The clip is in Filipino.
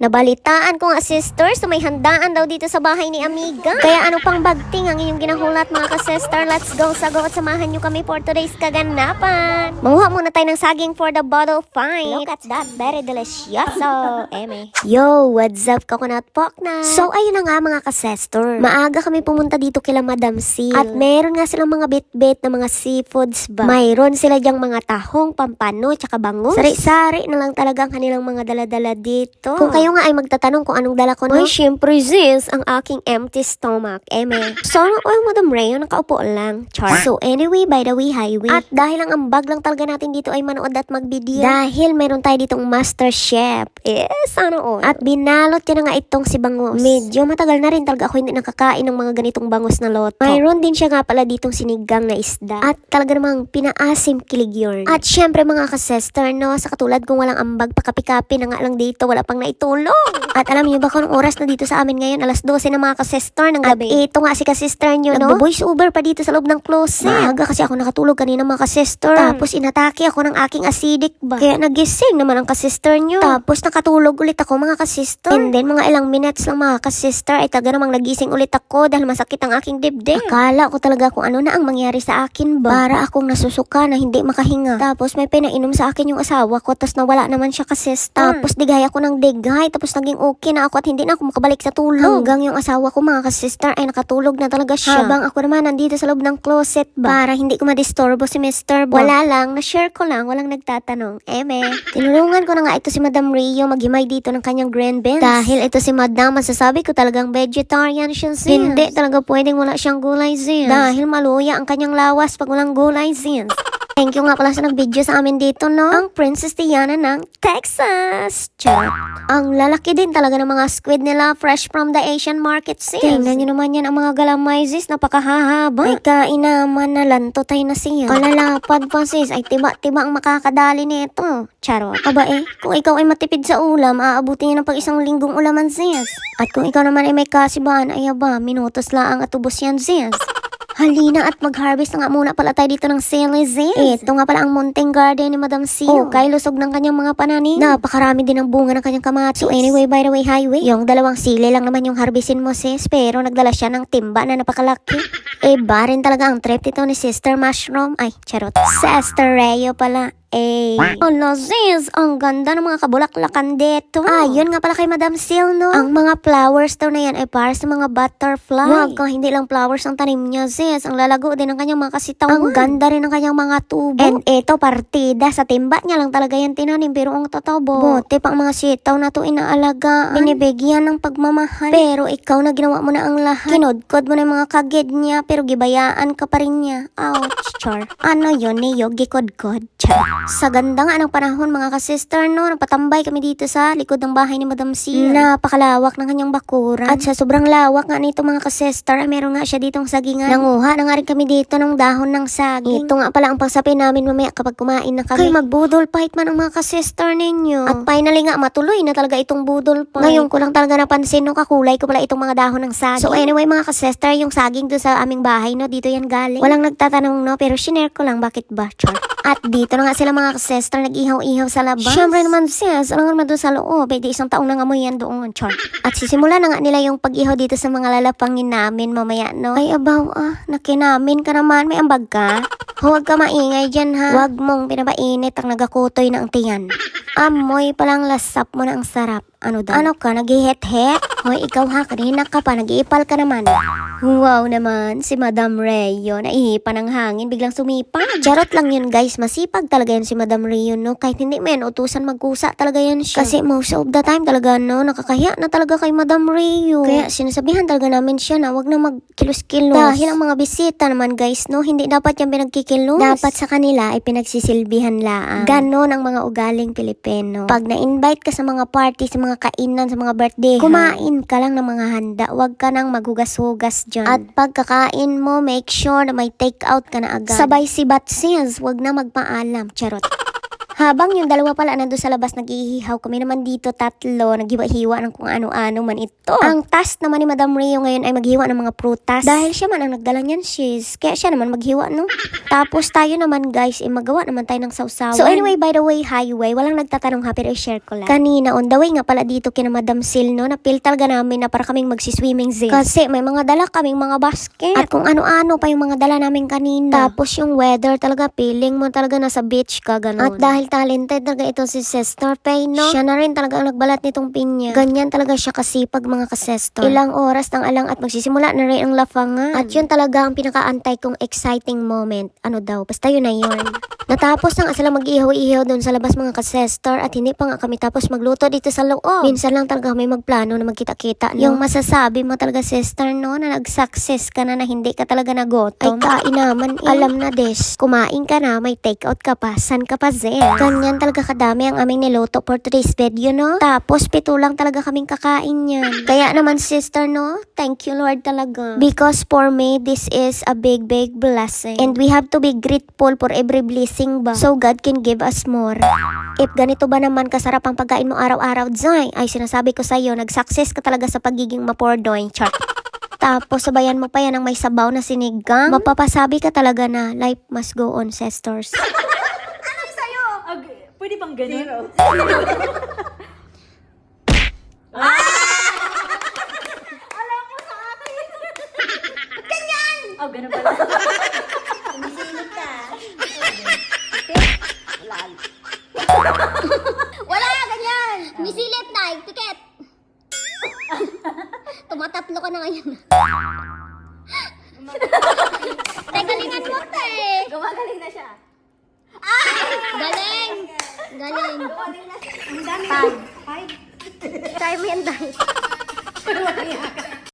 Nabalitaan ko nga sister, so may handaan daw dito sa bahay ni Amiga. Kaya ano pang bagting ang inyong ginahulat mga ka-sister? Let's go sa go at samahan nyo kami for today's kaganapan. Manguha muna tayo ng saging for the bottle fight. Look at that, very delicioso. Eme. Yo, what's up coconut pork na? So ayun na nga mga ka-sister. Maaga kami pumunta dito kila Madam C. At meron nga silang mga bit-bit na mga seafoods ba. Mayroon sila dyang mga tahong, pampano, tsaka bangus. Sari-sari na lang talaga ang kanilang mga dala-dala dito. Kung kayo nga ay magtatanong kung anong dala ko no? Ay, syempre sis, ang aking empty stomach. Eme. Sana oil Madam Rayo, nakaupo lang. Char. So anyway, by the way, highway. At dahil ang ambag lang talaga natin dito ay manood at mag-video. Dahil meron tayo ditong master chef. Eh, sana all. At binalot ko na nga itong si Bangus. Medyo matagal na rin talaga ako hindi nakakain ng mga ganitong bangus na loto. Mayroon din siya nga pala ditong sinigang na isda. At talaga namang pinaasim kilig yun. At syempre mga ka-sister, no, sa katulad kung walang ambag, pakapi-kapi na nga lang dito, wala pang naitulong. At alam niyo ba kung oras na dito sa amin ngayon? Alas 12 na mga ka-sister ng gabi. At ito nga si ka-sister nyo, no? Nagbo-voice over pa dito sa loob ng closet. Maaga kasi ako nakatulog kanina mga ka-sister. Tapos inatake ako ng aking acidic ba. Kaya nagising naman ang ka-sister nyo. Tapos nakatulog ulit ako mga ka-sister. And then mga ilang minutes lang mga ka-sister ay taga namang nagising ulit ako dahil masakit ang aking dibdib. Akala ko talaga kung ano na ang mangyari sa akin ba. Para akong nasusuka na hindi makahinga. Tapos may pinainom sa akin yung asawa ko tapos nawala naman siya ka-sister. Tapos digay ako ng digay tapos naging okay na ako at hindi na ako makabalik sa tulog. Hanggang yung asawa ko mga ka-sister ay nakatulog na talaga siya. Habang ako naman nandito sa loob ng closet ba. Para hindi ko madisturbo si Mr. Bo. Wala lang, na-share ko lang, walang nagtatanong. Eme. Tinulungan ko na nga ito si Madam Rio maghimay dito ng kanyang grand beans. Dahil ito si Madam, masasabi ko talagang vegetarian siya sis. Hindi talaga pwedeng wala siyang gulay sis. Dahil maluya ang kanyang lawas pag walang gulay sis. Thank you nga pala sa nag-video sa amin dito, no? Ang Princess Diana ng Texas. Charot. Ang lalaki din talaga ng mga squid nila fresh from the Asian market, sis. Tingnan nyo naman yan ang mga galamay, sis. Napakahahaba. Ay, kainaman na lanto tayo na siya. Kalalapad pa, sis. Ay, tiba-tiba ang makakadali nito. Charot. Aba eh, kung ikaw ay matipid sa ulam, aabutin niya ng pag isang linggong ulaman, sis. At kung ikaw naman ay may kasibaan, ay aba, minutos lang ang atubos yan, sis. Halina at mag-harvest na nga muna pala tayo dito ng Celizes. Ito nga pala ang munting garden ni Madam C. Oh, kay lusog ng kanyang mga pananim. Napakarami din ng bunga ng kanyang kamatis. So anyway, by the way, highway, yung dalawang sili lang naman yung harvestin mo sis. Pero nagdala siya ng timba na napakalaki. eh, barin talaga ang trip dito ni Sister Mushroom. Ay, charot. Sister Reo pala. Eh, ala sis, ang ganda ng mga kabulaklakan dito. Ayun nga pala kay Madam Sil, no? Ang mga flowers daw na yan ay para sa mga butterfly. Wag kang hindi lang flowers ang tanim niya, sis. Ang lalago din ng kanyang mga kasitawan. Ang ganda rin ng kanyang mga tubo. And eto, partida. Sa timba niya lang talaga yan tinanim. Pero ang totoo, bote pang mga sitaw na to inaalagaan. Binibigyan ng pagmamahal. Pero ikaw na ginawa mo na ang lahat. Kinodkod mo na yung mga kagid niya. Pero gibayaan ka pa rin niya. Ouch, char. Ano yun, Neo? Gikodkod, char. Sa ganda nga ng panahon mga ka-sister no, napatambay kami dito sa likod ng bahay ni Madam C. Napakalawak ng kanyang bakuran. At sa sobrang lawak nga nito mga ka-sister, ay meron nga siya ditong sagingan. Nanguha na nga rin kami dito ng dahon ng saging. Ito nga pala ang pangsapi namin mamaya kapag kumain na kami. Kay magbudol fight man ang mga ka-sister ninyo. At finally nga matuloy na talaga itong budol fight. Ngayon ko lang talaga napansin no kakulay ko pala itong mga dahon ng saging. So anyway mga ka-sister, yung saging doon sa aming bahay no, dito yan galing. Walang nagtatanong no, pero shinare ko lang bakit ba, char. At dito na nga sila mga ka-sister nag-ihaw-ihaw sa labas. Siyempre naman sis, alam naman doon sa loob, eh, di isang taong nang amoy yan doon, char. At sisimula na nga nila yung pag-ihaw dito sa mga lalapangin namin mamaya, no? Ay, abaw, ah, nakinamin ka naman, may ambag ka? Huwag ka maingay dyan, ha? Huwag mong pinapainit ang nagakutoy ng tiyan. Amoy palang lasap mo na ang sarap. Ano daw? Ano ka, naghihet-het? Hoy, ikaw ha, kanina ka pa, nag-iipal ka naman. Wow naman, si Madam Rayo, naihipan ng hangin, biglang sumipa. Charot lang yun guys, masipag talaga yan si Madam Rayo, no? Kahit hindi men, utusan magkusa talaga yan siya. Kasi most of the time talaga, no, nakakahiya na talaga kay Madam Rayo. Kaya sinasabihan talaga namin siya na wag na magkilos-kilos. Dahil ang mga bisita naman guys, no, hindi dapat yan pinagkikilos. Dapat sa kanila ay pinagsisilbihan laang. Ganon ang mga ugaling Pilipino. Pag na-invite ka sa mga party, sa mga kainan, sa mga birthday, kumain ka lang ng mga handa. Huwag ka nang maghugas-hugas dyan. At pagkakain mo, make sure na may take out ka na agad. Sabay si Batsis, huwag na magpaalam. Charot. Habang yung dalawa pala nandun sa labas naghihihaw, kami naman dito tatlo, naghiwa-hiwa ng kung ano-ano man ito. Ang task naman ni Madam Rio ngayon ay maghiwa ng mga prutas. Dahil siya man ang nagdala niyan, sis. Kaya siya naman maghiwa, no? Tapos tayo naman, guys, eh, magawa naman tayo ng sausawan. So anyway, by the way, highway, walang nagtatanong ha, pero i-share ko lang. Kanina, on the way nga pala dito kina Madam Sil, no? Napil talaga namin na para kaming magsiswimming zin. Kasi may mga dala kaming mga basket. At kung ano-ano pa yung mga dala namin kanina. Tapos yung weather talaga, feeling mo talaga nasa beach ka, ganun. At dahil talented talaga ito si Sister Pay, no? Siya na rin talaga ang nagbalat nitong pinya. Ganyan talaga siya kasipag mga kasestor. Ilang oras nang alang at magsisimula na rin ang lafangan. At yun talaga ang pinakaantay kong exciting moment. Ano daw, basta yun na yun. Natapos na nga sila mag-ihaw-ihaw doon sa labas mga kasestor at hindi pa nga kami tapos magluto dito sa loob. Minsan lang talaga kami magplano na magkita-kita. No? Yung masasabi mo talaga sister no na nag-success ka na na hindi ka talaga nagotom. Ay kain naman eh. Alam na des, kumain ka na, may take out ka pa, san ka pa zen. Ganyan talaga kadami ang aming niluto for today's video no. Tapos pito lang talaga kaming kakain yan. Kaya naman sister no, thank you Lord talaga. Because for me, this is a big big blessing. And we have to be grateful for every blessing ba. So God can give us more. If ganito ba naman kasarap ang pagkain mo araw-araw, Zay, ay sinasabi ko sa'yo, nag-success ka talaga sa pagiging mapordoy. Char. Tapos sabayan mo pa yan ng may sabaw na sinigang. Mapapasabi ka talaga na life must go on, sisters. Ag, pwede bang ganun? Oh, ganun pala. Wala, ganyan! Misilip na, tiket! Tumatatlo ka na ngayon. Tagalingan mo, te! Gumagaling na siya. Galing! Galing! Ang dami. Five. Five. Try mo yan.